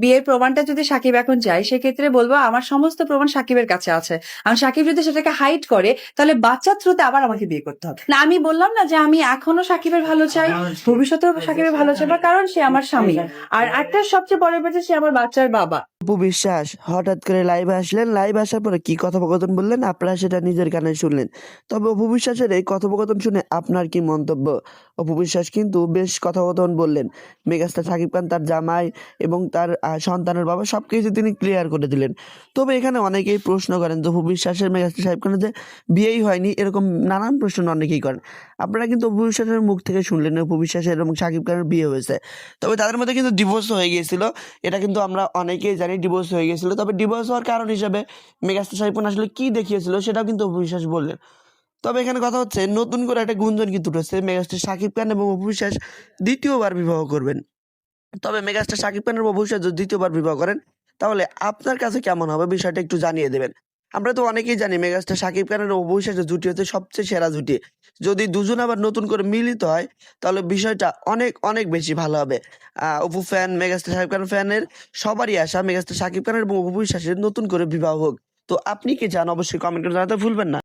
বিয়ের প্রমাণটা যদি সাকিব এখন চায় সেক্ষেত্রে বলব আমার সমস্ত প্রমাণ সাকিবের কাছে আছে। আর সাকিব যদি সেটাকে হাইড করে তাহলে বাচ্চার থ্রুতে আবার আমাকে বিয়ে করতে হবে। না আমি বললাম না যে আমি এখনও সাকিবের ভালো চাই ভবিষ্যতেও সাকিবের ভালো চাই কারণ সে আমার স্বামী। আর একটা সবচেয়ে বড় ব্যাপার সে আমার বাচ্চার বাবা। অপু বিশ্বাস হঠাৎ করে লাইভে আসলেন। লাইভে আসার পরে কি কথোপকথন বললেন? আপনারা সেটা নিজের কানে শুনলেন। তবে অপু বিশ্বাসের এই কথোপকথন শুনে আপনার কি মন্তব্য? অপু বিশ্বাস কিন্তু বেশ কথোপকথন বললেন। মেগাস্টার সাকিব খান তার জামাই এবং তার সন্তানের বাবা সব কিছু তিনি ক্লিয়ার করে দিলেন। তবে এখানে অনেকেই প্রশ্ন করেন অপু বিশ্বাসের মেগাস্টার সাকিব খানের যে বিয়েই হয়নি, এরকম নানান প্রশ্ন অনেকেই করেন। আপনারা কিন্তু অপু বিশ্বাসের মুখ থেকে শুনলেন অপু বিশ্বাসের এবং সাকিব খানের বিয়ে হয়েছে। তবে তাদের মধ্যে কিন্তু ডিভোর্স হয়ে গিয়েছিল। এটা কিন্তু আমরা অনেকেই জানি ডিভোর্স হয়ে গিয়েছিল। তবে ডিভোর্স হওয়ার কারণ হিসেবে মেগাস্টার সাহেব খান আসলে কি দেখিয়েছিল সেটাও কিন্তু অপু বিশ্বাস বললেন। তবে এখানে কথা হচ্ছে, নতুন করে একটা গুঞ্জন কিন্তু উঠেছে, মেগাস্টার সাকিব খান এবং অপু বিশ্বাস দ্বিতীয়বার বিবাহ করবেন। তবে মেগাস্টার সাকিব খানের বিশ্বাস যদি দ্বিতীয়বার বিবাহ করেন, তাহলে আপনার কাছে কেমন হবে বিষয়টা একটু জানিয়ে দেবেন। আমরা তো অনেকেই জানি মেগাস্টার সাকিব খানের বিশ্বাসের জুটি হচ্ছে সবচেয়ে সেরা জুটি যদি দুজন আবার নতুন করে মিলিত হয়, তাহলে বিষয়টা অনেক অনেক বেশি ভালো হবে। অপু ফ্যান, মেগাস্টার সাকিব খান ফ্যানের সবারই আশা মেগাস্টার সাকিব খানের এবং নতুন করে বিবাহ হোক। তো আপনি কি চান? অবশ্যই কমেন্ট করে জানাতে ভুলবেন না।